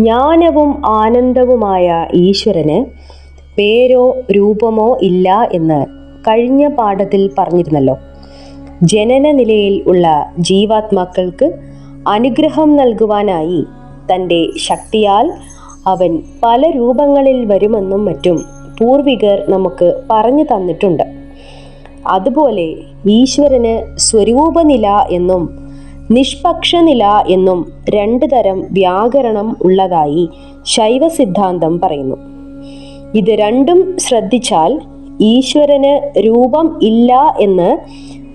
ജ്ഞാനവും ആനന്ദവുമായ ഈശ്വരന് പേരോ രൂപമോ ഇല്ല എന്ന് കഴിഞ്ഞ പാഠത്തിൽ പറഞ്ഞിരുന്നല്ലോ. ജനന നിലയിൽ ഉള്ള ജീവാത്മാക്കൾക്ക് അനുഗ്രഹം നൽകുവാനായി തന്റെ ശക്തിയാൽ അവൻ പല രൂപങ്ങളിൽ വരുമെന്നും മറ്റും പൂർവികർ നമുക്ക് പറഞ്ഞു തന്നിട്ടുണ്ട്. അതുപോലെ ഈശ്വരന് സ്വരൂപനില എന്നും നിഷ്പക്ഷനില എന്നും രണ്ട് തരം വ്യാകരണം ഉള്ളതായി ശൈവ സിദ്ധാന്തം പറയുന്നു. ഇത് രണ്ടും ശ്രദ്ധിച്ചാൽ ഈശ്വരന് രൂപം ഇല്ല എന്ന്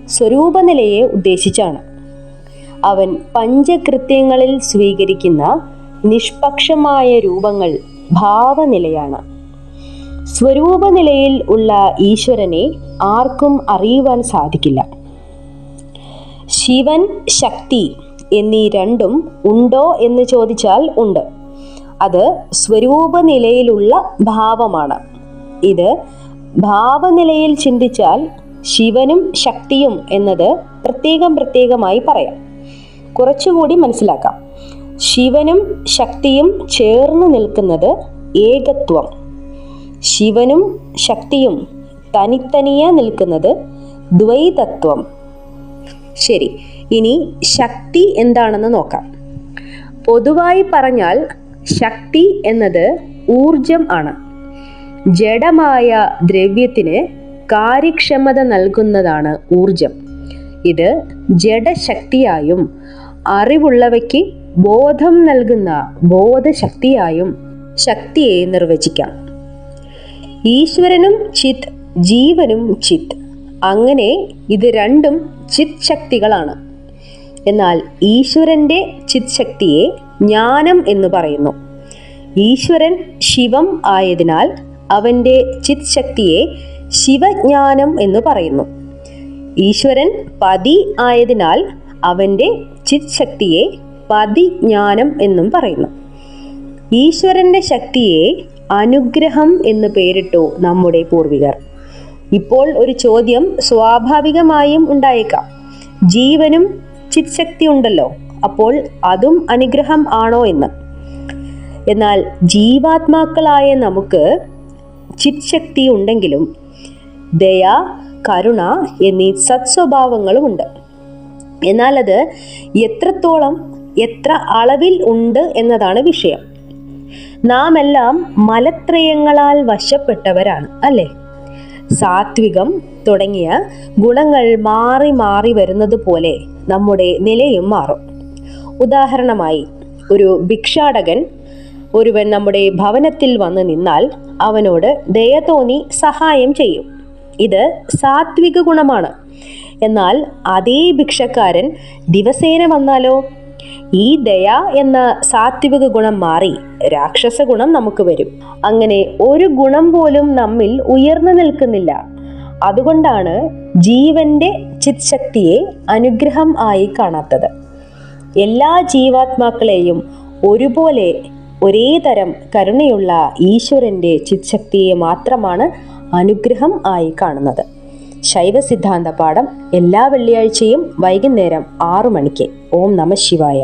സ്വരൂപനിലയെ ഉദ്ദേശിച്ചാണ്. അവൻ പഞ്ചകൃത്യങ്ങളിൽ സ്വീകരിക്കുന്ന നിഷ്പക്ഷമായ രൂപങ്ങൾ ഭാവനിലയാണ്. സ്വരൂപനിലയിൽ ഉള്ള ഈശ്വരനെ ആർക്കും അറിയുവാൻ സാധിക്കില്ല. ശിവൻ ശക്തി എന്നീ രണ്ടും ഉണ്ടോ എന്ന് ചോദിച്ചാൽ ഉണ്ട്. അത് സ്വരൂപനിലയിലുള്ള ഭാവമാണ്. ഇത് ഭാവനിലയിൽ ചിന്തിച്ചാൽ ശിവനും ശക്തിയും എന്നത് പ്രത്യേകം പ്രത്യേകമായി പറയാം. കുറച്ചുകൂടി മനസ്സിലാക്കാം. ശിവനും ശക്തിയും ചേർന്ന് നിൽക്കുന്നത് ഏകത്വം. ശിവനും ശക്തിയും തനിത്തനിയെ നിൽക്കുന്നത് ദ്വൈതത്വം. ശരി ഇനി ശക്തി എന്താണെന്ന് നോക്കാം. പൊതുവായി പറഞ്ഞാൽ ശക്തി എന്നത് ഊർജം ആണ്. ജഡമായ ദ്രവ്യത്തിന് കാര്യക്ഷമത നൽകുന്നതാണ് ഊർജം ഇത് ജഡശക്തിയായും അറിവുള്ളവയ്ക്ക് ബോധം നൽകുന്ന ബോധശക്തിയായും ശക്തിയെ നിർവചിക്കാം. ഈശ്വരനും ചിത് ജീവനും ചിത്. അങ്ങനെ ഇത് രണ്ടും ചിത് ശക്തികളാണ് എന്നാൽ ഈശ്വരന്റെ ചിത് ശക്തിയെ ജ്ഞാനം എന്ന് പറയുന്നു. ഈശ്വരൻ ശിവം ആയതിനാൽ അവന്റെ ചിത് ശക്തിയെ ശിവജ്ഞാനം എന്ന് പറയുന്നു. ഈശ്വരൻ പതി ആയതിനാൽ അവന്റെ ചിത് ശക്തിയെ പതിജ്ഞാനം എന്നും പറയുന്നു. ഈശ്വരന്റെ ശക്തിയെ അനുഗ്രഹം എന്ന് പേരിട്ടു നമ്മുടെ പൂർവികർ. ഇപ്പോൾ ഒരു ചോദ്യം സ്വാഭാവികമായും ഉണ്ടായേക്കാം. ജീവനും ചിത്ശക്തി ഉണ്ടല്ലോ അപ്പോൾ അതും അനുഗ്രഹം ആണോ എന്ന്. എന്നാൽ ജീവാത്മാക്കളായ നമുക്ക് ചിത്ശക്തി ഉണ്ടെങ്കിലും ദയ കരുണ എന്നീ സത്സ്വഭാവങ്ങളുമുണ്ട് എന്നാൽ അത് എത്രത്തോളം എത്ര അളവിൽ ഉണ്ട് എന്നതാണ് വിഷയം. നാം എല്ലാം മലത്രയങ്ങളാൽ വശപ്പെട്ടവരാണ് അല്ലേ? സാത്വികം തുടങ്ങിയ ഗുണങ്ങൾ മാറി മാറി വരുന്നത് പോലെ നമ്മുടെ നിലയും മാറും. ഉദാഹരണമായി ഒരു ഭിക്ഷാടകൻ ഒരുവൻ നമ്മുടെ ഭവനത്തിൽ വന്ന് നിന്നാൽ അവനോട് ദയ തോന്നി സഹായം ചെയ്യും. ഇത് സാത്വിക ഗുണമാണ്. എന്നാൽ അതേ ഭിക്ഷക്കാരൻ ദിവസേന വന്നാലോ? ഈ ദയ എന്ന സാത്വിക ഗുണം മാറി രാക്ഷസ ഗുണം നമുക്ക് വരും. അങ്ങനെ ഒരു ഗുണം പോലും നമ്മിൽ ഉയർന്നു നിൽക്കുന്നില്ല. അതുകൊണ്ടാണ് ജീവന്റെ ചിത്ശക്തിയെ അനുഗ്രഹം ആയി കാണാത്തത്. എല്ലാ ജീവാത്മാക്കളെയും ഒരുപോലെ ഒരേ തരം കരുണയുള്ള ഈശ്വരന്റെ ചിത്ശക്തിയെ മാത്രമാണ് അനുഗ്രഹം ആയി കാണുന്നത്. ശൈവ സിദ്ധാന്ത പാഠം എല്ലാ വെള്ളിയാഴ്ചയും വൈകുന്നേരം ആറു മണിക്ക്. ഓം നമ ശിവായ.